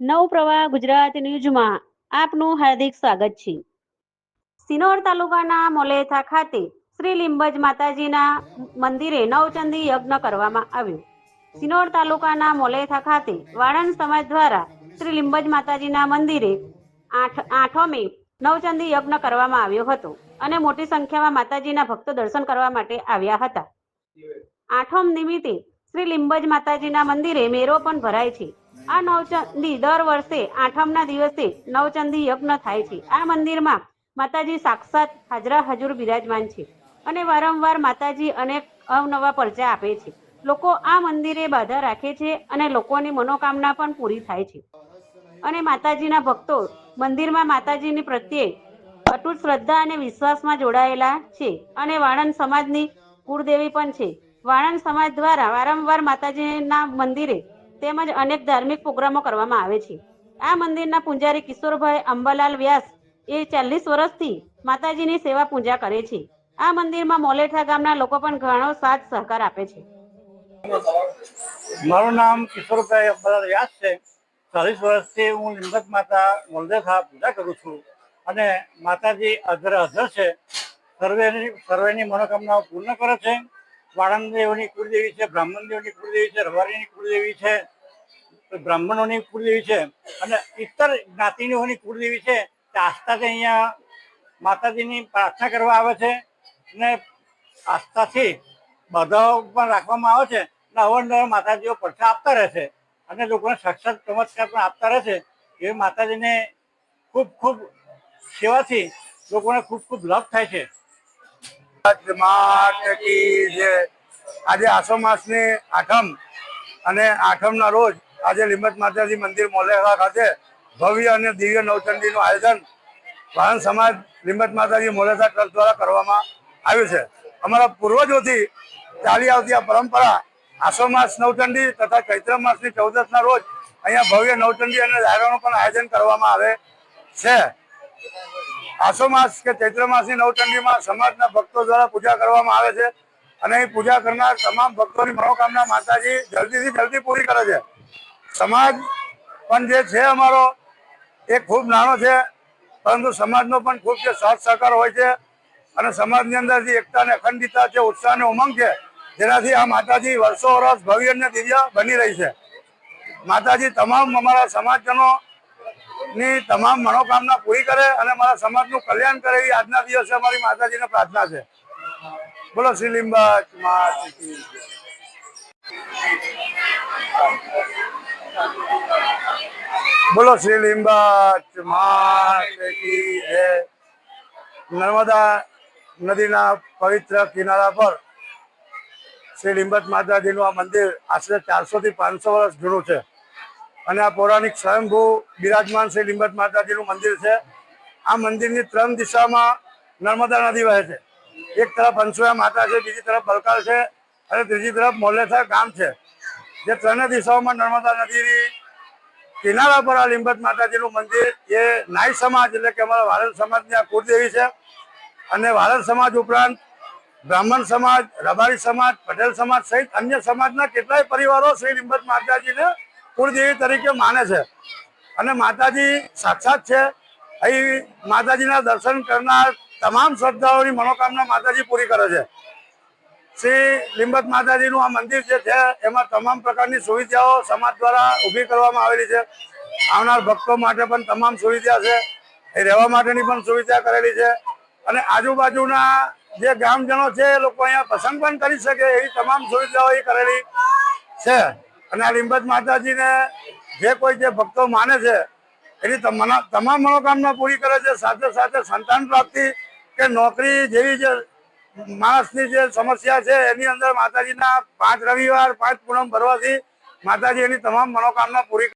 નવ પ્રવાહ ગુજરાત ન્યૂઝમાં આપનું હાર્દિક સ્વાગત છે. સિનોર તાલુકાના મોલેથા ખાતે શ્રી લીંબજ માતાજીના મંદિરે નવચંદી યજ્ઞ કરવામાં આવ્યો. સિનોર તાલુકાના મોલેથા ખાતે વાળંદ સમાજ દ્વારા શ્રી લીંબજ માતાજીના મંદિરે આઠ મે નવચંદી યજ્ઞ કરવામાં આવ્યો હતો અને મોટી સંખ્યામાં માતાજીના ભક્તો દર્શન કરવા માટે આવ્યા હતા. આઠમ નિમિત્તે શ્રી લીંબજ માતાજીના મંદિરે મેરો પણ ભરાય છે. આ નવચંદી દર વર્ષે આઠમના દિવસે નવચંદી યજ્ઞ થાય છે. આ મંદિરમાં માતાજી સાક્ષાત હાજરા હજુર બિરાજમાન છે અને વારંવાર માતાજી અનેક અવનવા પરચા આપે છે. લોકો આ મંદિરે બાધા રાખે છે અને લોકોની મનોકામના પણ પૂરી થાય છે. અને માતાજીના ભક્તો મંદિરમાં માતાજીની પ્રત્યે અટૂટ શ્રદ્ધા અને વિશ્વાસમાં જોડાયેલા છે અને વાણંદ સમાજની કુળદેવી પણ છે. વાણંદ સમાજ દ્વારા વારંવાર માતાજીના મંદિરે તેમજ અનેક ધાર્મિક પ્રોગ્રામો કરવામાં આવે છે. આ મંદિરના પૂજારી કિશોરભાઈ અંબાલાલ વ્યાસ એ ચાલીસ વર્ષથી માતાજીની સેવા પૂજા કરે છે. આ મંદિરમાં મોલેઠા ગામના લોકો પણ ઘણો સાથ સહકાર આપે છે. મારું નામ કિશોરભાઈ અંબાલાલ વ્યાસ છે. ચાલીસ વર્ષથી હું લિંગત માતા મોલદેખા પૂજા કરું છું અને માતાજી અધર અધર છે. સર્વેની સર્વેની મનોકામનાઓ પૂર્ણ કરે છે. દેવની કુળદેવી છે બ્રાહ્મણ દેવની કુળદેવી છે, રવારીની કુળદેવી છે, બ્રાહ્મણોની કુળદેવી છે અને ઇતર જ્ઞાતિનીઓની કુળદેવી છે તે આસ્થાથી અહીંયા માતાજીની પ્રાર્થના કરવા આવે છે અને આસ્થાથી બધાઓ પણ રાખવામાં આવે છે અને અવારનવાર માતાજીઓ પડછા આપતા રહે છે અને લોકોને સાક્ષાત ચમત્કાર પણ આપતા રહે છે એ માતાજીને ખૂબ ખૂબ સેવાથી લોકોને ખૂબ ખૂબ લાભ થાય છે. આજે આસો માસની આઠમ અને આઠમના રોજ આજે લીંબત માતાજી મંદિર મોલેરા ખાતે ભવ્ય અને દિવ્ય નવચંડીનું આયોજન વાહન સમાજ લીંબત માતાજી મોલેરા ટ્રસ્ટ દ્વારા કરવામાં આવ્યું છે. અમારા પૂર્વજોથી ચાલી આવતી આ પરંપરા આસો માસ નવચંડી તથા ચૈત્ર માસની ચૌદસના રોજ અહીંયા ભવ્ય નવચંડી અને ડાયરાનું પણ આયોજન કરવામાં આવે છે. આસો માસ કે ચૈત્ર માસની નવચંડીમાં સમાજના ભક્તો દ્વારા પૂજા કરવામાં આવે છે. અને એ પૂજા કરનાર તમામ ભક્તોની મનોકામના માતાજી જલ્દીથી જલ્દી પૂરી કરે છે. સમાજ પણ જે છે અમારો, એ ખૂબ નાનો છે, પરંતુ સમાજનો પણ ખૂબ જે સાથ સહકાર હોય છે અને સમાજની અંદર જે એકતા અને અખંડિતતા છે ઉત્સાહ અને ઉમંગ છે, જેનાથી આ માતાજી વર્ષો વર્ષ ભવ્ય અને દિવ્ય બની રહી છે. માતાજી તમામ અમારા સમાજજનો ની તમામ મનોકામના પૂરી કરે અને મારા સમાજનું કલ્યાણ કરે એવી આજના દિવસે અમારી માતાજીને પ્રાર્થના છે. બોલો શ્રી લીંબા બોલો શ્રી લીંબા નર્મદા નદીના પવિત્ર કિનારા પર શ્રી લીંબત માતાજીનું આ મંદિર આશરે ચારસો થી પાંચસો વર્ષ જૂનું છે. અને આ પૌરાણિક સ્વયંભૂ બિરાજમાન શ્રી લીંબત માતાજીનું મંદિર છે. આ મંદિરની ત્રણ દિશામાં નર્મદા નદી વહે છે. એક તરફ અંશુયા માતા છે, બીજી તરફ બલકાલ છે અને ત્રીજી તરફ મોલેથા ગામ છે. જે ત્રણે દિશાઓમાં નર્મદા નદીની કિનારા પર આ લીંબત માતાજીનું મંદિર એ નાઈ સમાજ એટલે કે અમારા વાળંદ સમાજની આ કુળદેવી છે. અને વાળંદ સમાજ ઉપરાંત બ્રાહ્મણ સમાજ, રબારી સમાજ, પટેલ સમાજ સહિત અન્ય સમાજના કેટલાય પરિવારો શ્રી લીંબત માતાજીને કુળદેવી તરીકે માને છે. અને માતાજી સાક્ષાત છે. અહીં માતાજીના દર્શન કરનાર તમામ શ્રદ્ધાઓની મનોકામના માતાજી પૂરી કરે છે. શ્રી લીંબત માતાજીનું આ મંદિર જે છે, એમાં તમામ પ્રકારની સુવિધાઓ સમાજ દ્વારા ઊભી કરવામાં આવેલી છે. આવનાર ભક્તો માટે પણ તમામ સુવિધા છે. એ રહેવા માટેની પણ સુવિધા કરેલી છે. અને આજુબાજુના જે ગામજનો છે, એ લોકો અહીંયા પસંદ પણ કરી શકે એવી તમામ સુવિધાઓ એ કરેલી છે. અને આ લીંબત માતાજીને જે કોઈ જે ભક્તો માને છે, એની તમામ મનોકામના પૂરી કરે છે. સાથે સાથે સંતાન પ્રાપ્તિ કે નોકરી જેવી જે માણસની જે સમસ્યા છે, એની અંદર માતાજીના પાંચ રવિવાર, પાંચ પૂનમ ભરવાથી માતાજી એની તમામ મનોકામના પૂરી